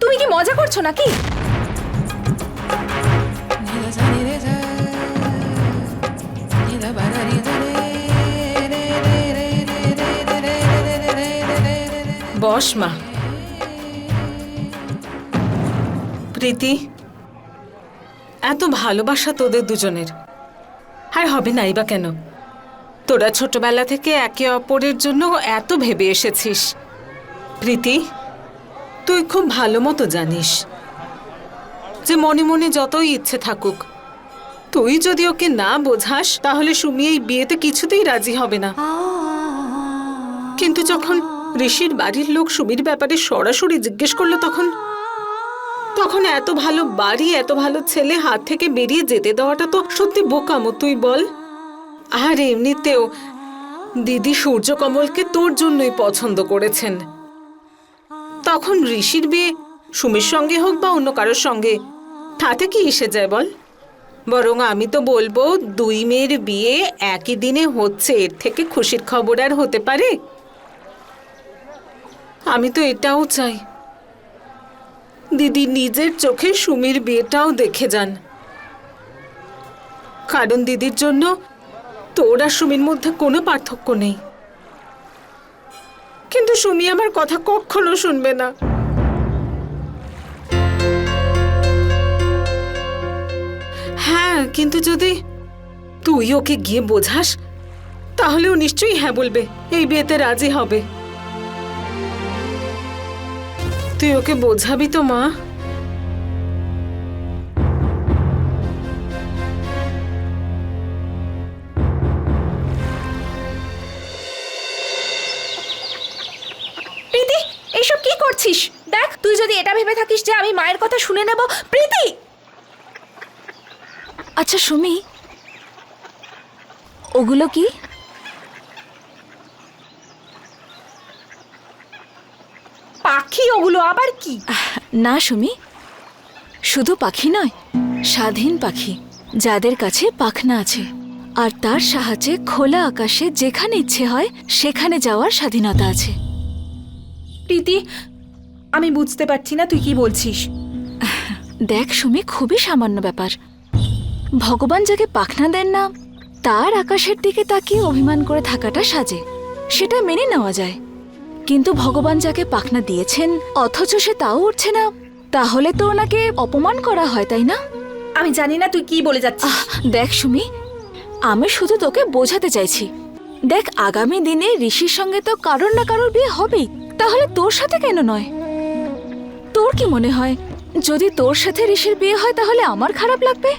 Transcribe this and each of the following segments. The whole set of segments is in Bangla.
তুমি কি মজা করছ নাকি? বস মা। প্রীতি, এত ভালোবাসা তোদের দুজনের। আর হবে নাই বা কেন? তোরা ছোটবেলা থেকে একে অপরের জন্য এত ভেবে এসেছিস। প্রীতি তুই খুব ভালো মতো জানিস যে মনে মনে যতই ইচ্ছে থাকুক, তুই যদি ওকে না বোঝাস, তাহলে সুমি এই বিয়েতে কিছুতেই রাজি হবে না। কিন্তু যখন ঋষির বাড়ির লোক সুমির ব্যাপারে সরাসরি জিজ্ঞেস করল তখন তখন এত ভালো বাড়ি, এত ভালো ছেলে হাত থেকে বেরিয়ে যেতে দেওয়াটা তো সত্যি বোকামো, তুই বল। আর এমনিতেও দিদি সূর্যকমলকে তোর জন্যই পছন্দ করেছেন। তখন ঋষির বিয়ে, সুমির সঙ্গে হোক বা অন্য কারোর সঙ্গে। তাতে কি এসে যায় বল? বরং আমি তো বলব, দুই মেয়ের বিয়ে একই দিনে হচ্ছে, এর থেকে খুশির খবর আর হতে পারে? আমি তো এটাও চাই। দিদি নিজের চোখে সুমির বিয়েটাও দেখে যান। কারণ দিদির জন্য তোর আর সুমির মধ্যে কোনো পার্থক্য নেই। কিন্তু সুমি আমার কথা কখনো শুনবে না। হ্যাঁ কিন্তু যদি তুই ওকে গিয়ে বোঝাস, তাহলে ও নিশ্চয়ই হ্যাঁ বলবে, এই বিয়েতে রাজি হবে। তুই ওকে বোঝাবি তো, মা? ভেবে থাকিস যে আমি মায়ের কথা শুনে নেব? প্রীতি! আচ্ছা সুমি ওগুলো কি? পাখি ওগুলো আবার কি? না সুমি শুধু পাখি নয় স্বাধীন পাখি যাদের কাছে পাখনা আছে। আর তার সাহায্যে খোলা আকাশে যেখানে ইচ্ছে হয় সেখানে যাওয়ার স্বাধীনতা আছে। প্রীতি আমি বুঝতে পারছি না তুই কি বলছিস। দেখ সুমি খুবই সামান্য ব্যাপার। ভগবান যাকে পাখনা দেন না তার আকাশের দিকে তাকিয়ে অভিমান করে থাকাটা সাজে সেটা মেনে নেওয়া যায়। কিন্তু ভগবান যাকে পাখনা দিয়েছেন অথচ সে তাও উঠছে না তাহলে তো ওনাকে অপমান করা হয় তাই না? আমি জানি না তুই কি বলে যাচ্ছিস। দেখ সুমি আমি শুধু তোকে বোঝাতে চাইছি। দেখ আগামী দিনে ঋষির সঙ্গে তো কারোর না কারোর বিয়ে হবেই তাহলে তোর সাথে কেন নয়? তোর কি মনে হয়? যদি তোর সাথে ঋষির বিয়ে হয় তাহলে আমার খারাপ লাগবে?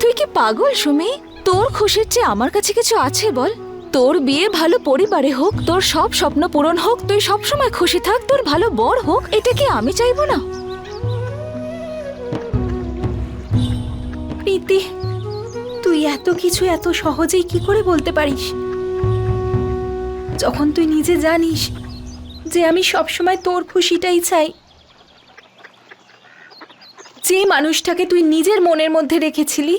তুই কি পাগল, সুমি? তোর খুশির চেয়ে আমার কাছে কিছু আছে বল। তোর বিয়ে ভালো পরিবারে হোক, তোর সব স্বপ্ন পূরণ হোক, তুই সবসময় খুশি থাক, তোর ভালো বর হোক, এটা কি আমি চাইব না? প্রীতি, তুই এত কিছু এত সহজেই কি করে বলতে পারিস? যখন তুই নিজে জানিস যে আমি সবসময় তোর খুশিটাই চাই। যে মানুষটাকে তুই নিজের মনের মধ্যে রেখেছিলি,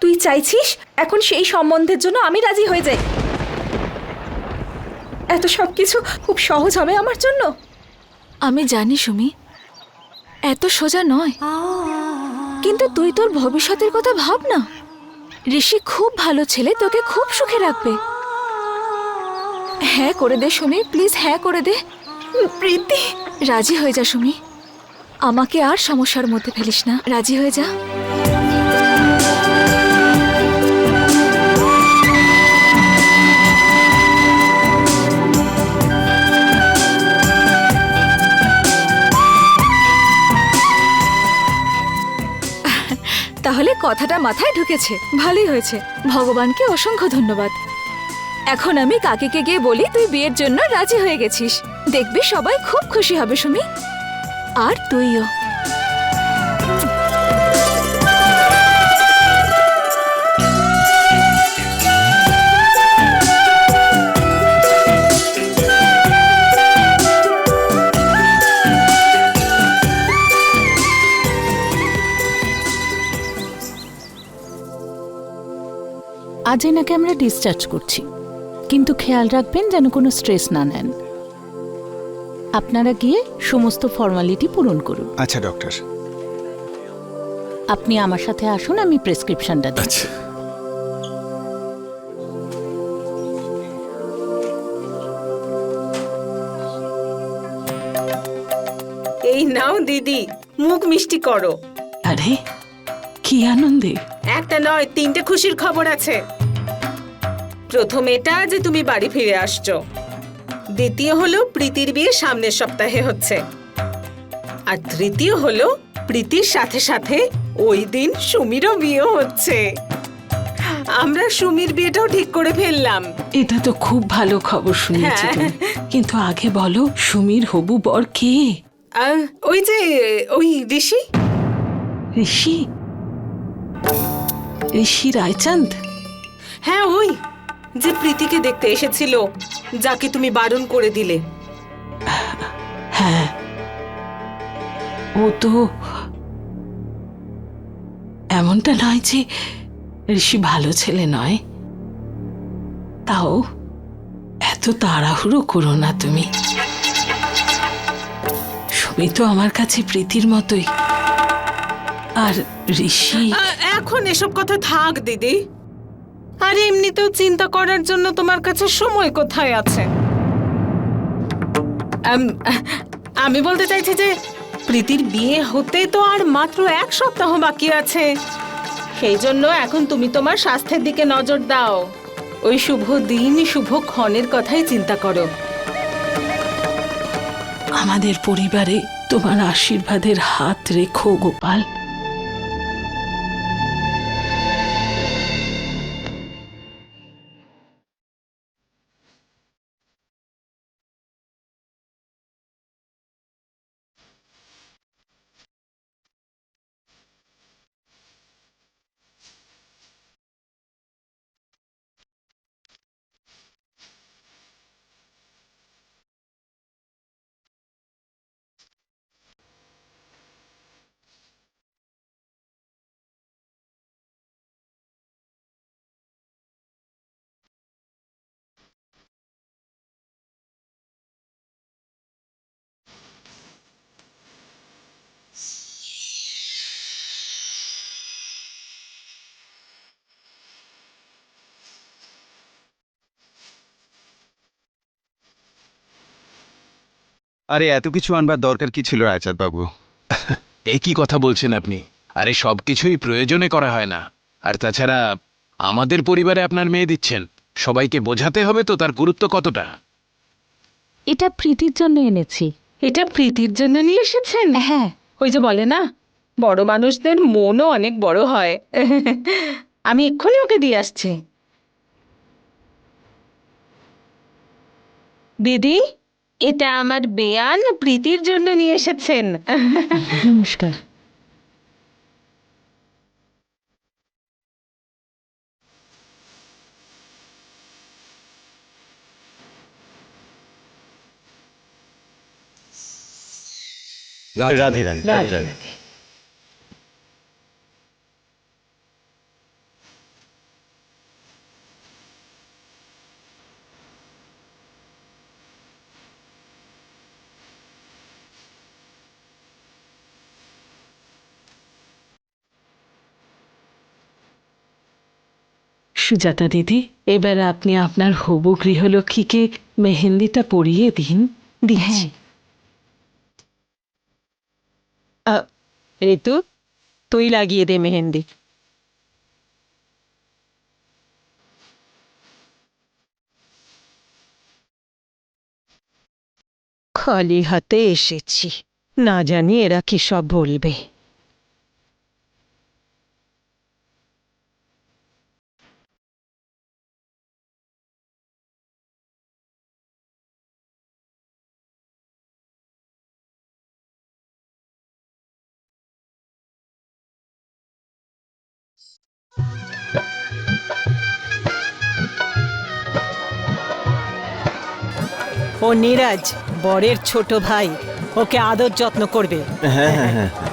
তুই চাইছিস এখন সেই সম্বন্ধের জন্য আমি রাজি হয়ে যাই। এত সব কিছু খুব সহজ হবে আমার জন্য? আমি জানি সুমি, এত সোজা নয়। কিন্তু তুই তোর ভবিষ্যতের কথা ভাব না ঋষি খুব ভালো ছেলে, তোকে খুব সুখে রাখবে। হ্যাঁ করে দে সুমি প্লিজ হ্যাঁ করে দে। প্রীতি। রাজি হয়ে যা সুমি। আমাকে আর সমস্যার মধ্যে ফেলিস না। রাজি হয়ে যা। তাহলে কথাটা মাথায় ঢুকেছে। ভালোই হয়েছে। ভগবানকে অসংখ্য ধন্যবাদ। এখন আমি কাকিকে গিয়ে বলি তুই বিয়ের জন্য রাজি হয়ে গেছিস। দেখবি সবাই খুব খুশি হবে, সুমি। আর তুইও। আজই নাকি আমরা ডিসচার্জ করছি। কিন্তু খেয়াল রাখবেন যেন কোনো স্ট্রেস না নেন। আপনারা গিয়ে সমস্ত ফর্মালিটি পূরণ করুন। আচ্ছা ডক্টর। আপনি আমার সাথে আসুন আমি প্রেসক্রিপশনটা দিই। আচ্ছা। এই নাও দিদি মুখ মিষ্টি করো। আরে কি আনন্দে। একটা নয় তিনটে খুশির খবর আছে। প্রথম এটা যে তুমি বাড়ি ফিরে আসছো। দ্বিতীয় হলো প্রীতির বিয়ে সামনের সপ্তাহে হচ্ছে। আর তৃতীয় হলো প্রীতির সাথে সাথে ওই দিন সুমিরও বিয়ে হচ্ছে। আমরা সুমির বিয়েটাও ঠিক করে ফেললাম। এটা তো খুব ভালো খবর শুনেছি হ্যাঁ। তুমি। কিন্তু আগে বলো সুমির হবু বর কে? আর ওই যে ওই ঋষি। ঋষি? ঋষি রায়চাঁদ? হ্যাঁ ওই। যে প্রীতিকে দেখতে এসেছিল যাকে তুমি বারণ করে দিলে। হ্যাঁ। ও তো এমনটা নয় যে ঋষি ভালো ছেলে নয়। তাও এত তাড়াহুড়ো করো না তুমি। সুমি তো আমার কাছে প্রীতির মতোই। আর ঋষি এখন এসব কথা থাক দিদি। আর এমনিতেও চিন্তা করার জন্য তোমার কাছে সময় কোথায় আছে? আমি বলতে চাইছি যে, প্রীতির বিয়ে হতে তো আর মাত্র এক সপ্তাহ বাকি আছে। সেই জন্য এখন তুমি তোমার স্বাস্থ্যের দিকে নজর দাও। ওই শুভ দিন, শুভ ক্ষণের কথাই চিন্তা করো। আমাদের পরিবারে তোমার আশীর্বাদের হাত রেখো, গোপাল। আরে এত কিছু আনবার দরকার কি ছিল বাবু এ কি কথা বলছেন আপনি? আরে সব কিছুই প্রয়োজনে করা হয় না। আর তাছাড়া আমাদের পরিবারে আপনার মেয়ে দিচ্ছেন। সবাইকে বোঝাতে হবে তো তার গুরুত্ব কতটা। এটা প্রীতির জন্য এনেছি। এটা প্রীতির জন্য নিয়ে এসেছেন? হ্যাঁ। ওই যে বলে না বড় মানুষদের মনও অনেক বড় হয়। আমি এক্ষুনি ওকে দিয়ে আসছি। দিদি? এটা আমার বেয়ান প্রীতির জন্য নিয়ে এসেছেন। নমস্কার। রাধে রাধে। সুজাতা দিদি, এবার আপনি আপনার হবু গৃহলক্ষ্মীকে মেহেন্দিটা পরিয়ে দিন, দিচ্ছি। ঋতু, তুই লাগিয়ে দে মেহেন্দি। খালি হাতে এসেছি, না জানি এরা কি সব বলবে। ও নীরাজ বরের ছোট ভাই ওকে আদর যত্ন করবে। চমেন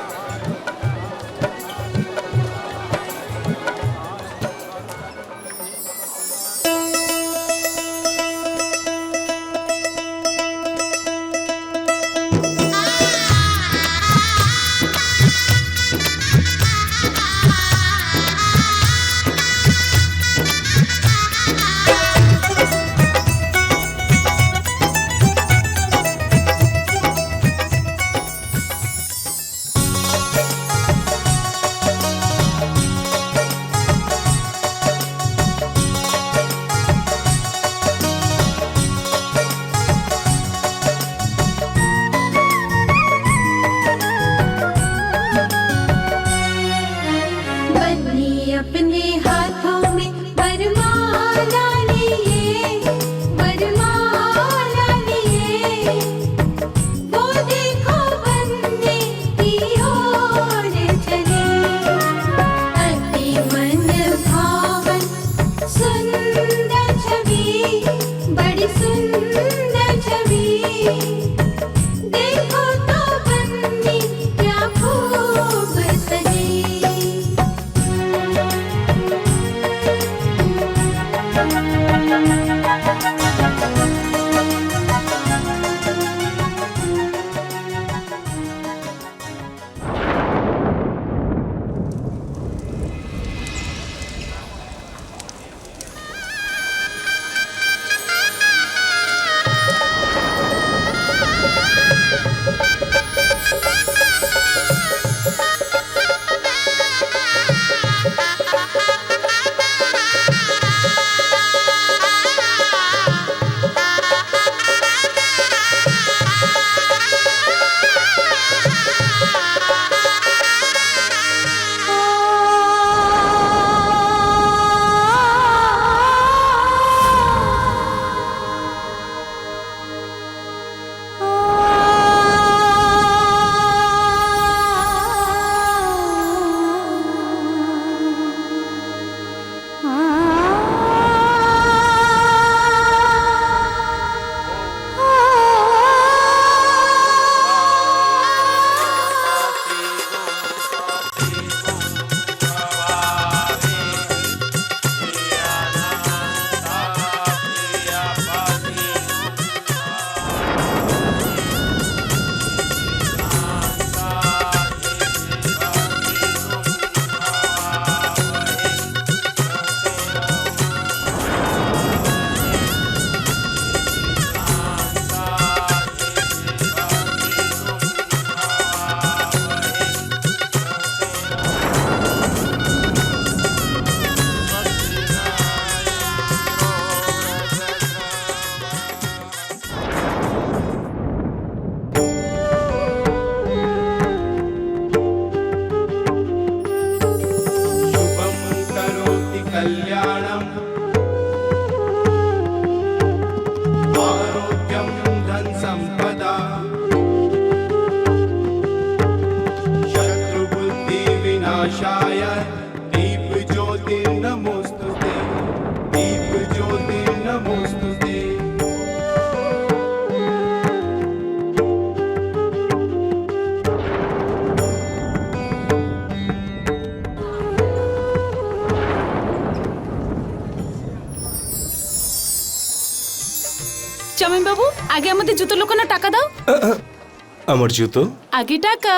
আমার জুতো। আগে টাকা।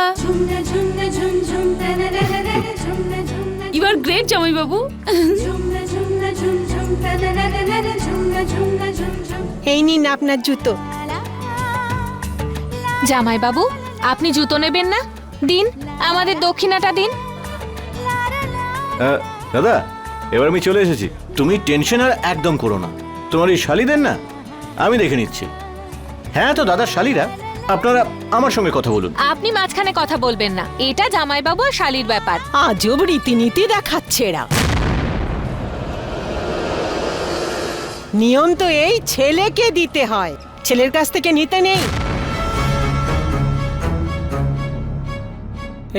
ইউ আর গ্রেট জামাই বাবু এই নিন আপনার জুতো। জামাই বাবু আপনি জুতো নেবেন না? দিন আমাদের দক্ষিণাটা দিন। দাদা এবার আমি চলে এসেছি। তুমি টেনশন আর একদম করো না। তোমার এই শালিদের না? আমি দেখে নিচ্ছি। হ্যাঁ তো দাদা শালিরা। আপনারা আমার সঙ্গে কথা বলুন। আপনি মাঝখানে কথা বলবেন না। এটা জামাই বাবু আর শালির ব্যাপার। আজব রীতিনীতি দেখাচ্ছে এরা। নিয়ম তো এই ছেলেকে দিতে হয়। ছেলের কাছ থেকে নিতে নেই।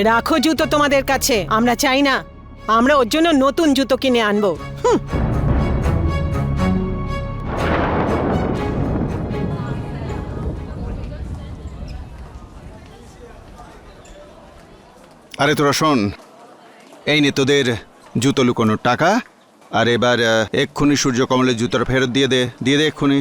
রাখো জুতো তোমাদের কাছে। আমরা চাই না। আমরা ওর জন্য নতুন জুতো কিনে আনব। হুম। আরে তোরা শোন, এই নে তোদের জুতো লুকোনোর টাকা, আর এবার এক্ষুনি সূর্য কমলের জুতোটা ফেরত দিয়ে দে দিয়ে দে এক্ষুনি।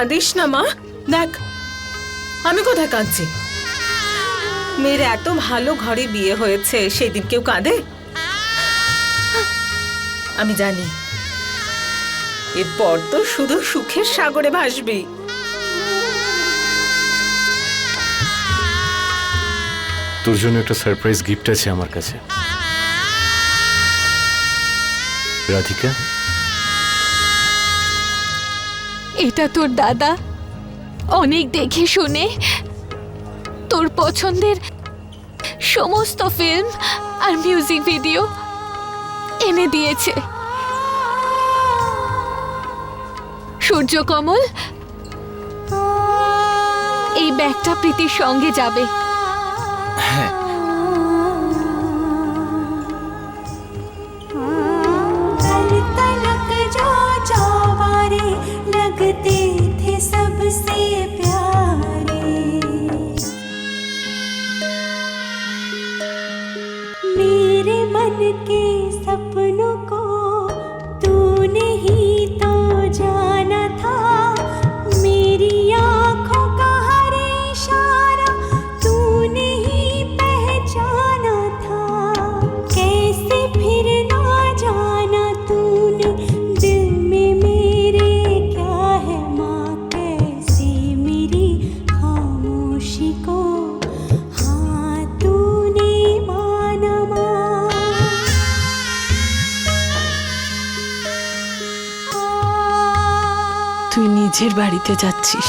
কাঁদিস না, মা। দেখ, আমি কোথায় কাঁদছি? মেয়ের এত ভালো ঘরে বিয়ে হয়েছে সেই দিন কেউ কাঁদে? আমি জানি। এরপর তো শুধু সুখের সাগরে ভাসবি। তোর জন্য একটা সারপ্রাইজ গিফট আছে আমার কাছে। রাধিকা? এটা তোর দাদা? অনেক দেখে শুনে। তোর পছন্দের সমস্ত ফিল্ম আর মিউজিক ভিডিও এনে দিয়েছে। সূর্যকমল, এই ব্যাগটা প্রীতির সঙ্গে যাবে। নিজের বাড়িতে যাচ্ছিস।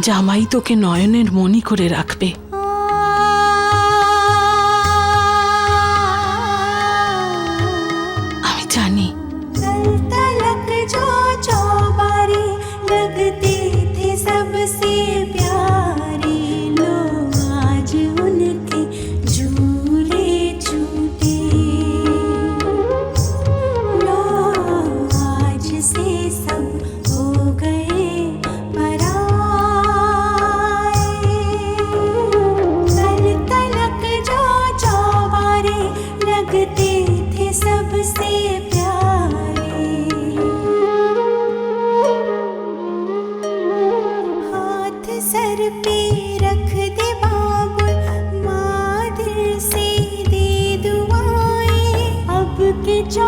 জামাই তোকে নয়নের মনি করে রাখবে।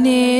beni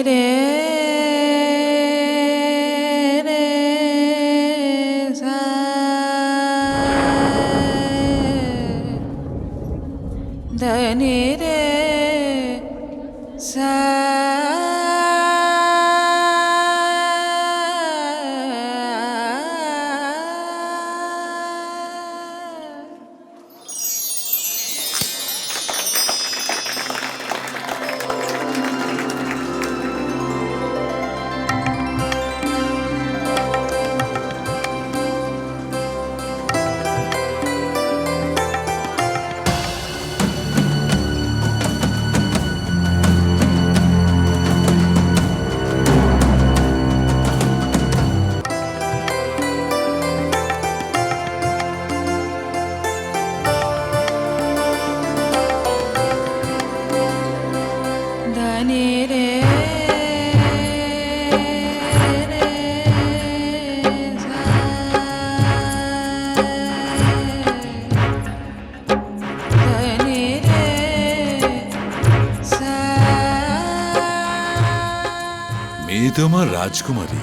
রাজকুমারী।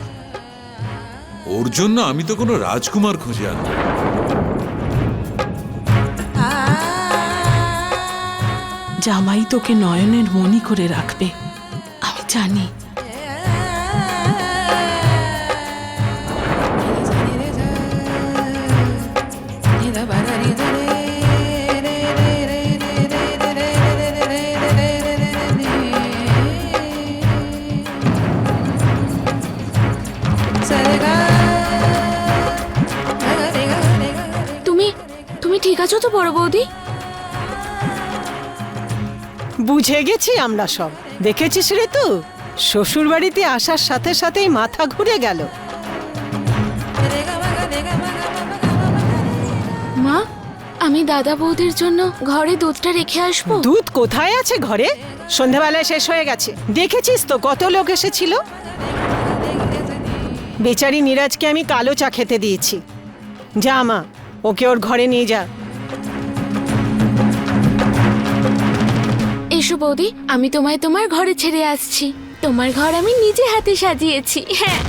ওর জন্য আমি তো কোনো রাজকুমার খুঁজে আনব। জামাই তোকে নয়নের মনি করে রাখবে। আমি জানি। আছো তো বড় বৌদি? বুঝে গেছি আমরা সব। দেখেছিস রে তু? শ্বশুর বাড়িতে আসার সাথে সাথেই মাথা ঘুরে গেল। মা আমি দাদা বৌদির জন্য ঘরে দুধটা রেখে আসব? দুধ কোথায় আছে ঘরে? সন্ধ্যাবেলায় শেষ হয়ে গেছে। দেখেছিস তো কত লোক এসেছিল? বেচারি নীরাজকে আমি কালো চা খেতে দিয়েছি। যা মা ওকে ওর ঘরে নিয়ে যা। এসো বৌদি, আমি তোমায় তোমার ঘরে ছেড়ে আসছি। তোমার ঘর আমি নিজে হাতে সাজিয়েছি হ্যাঁ।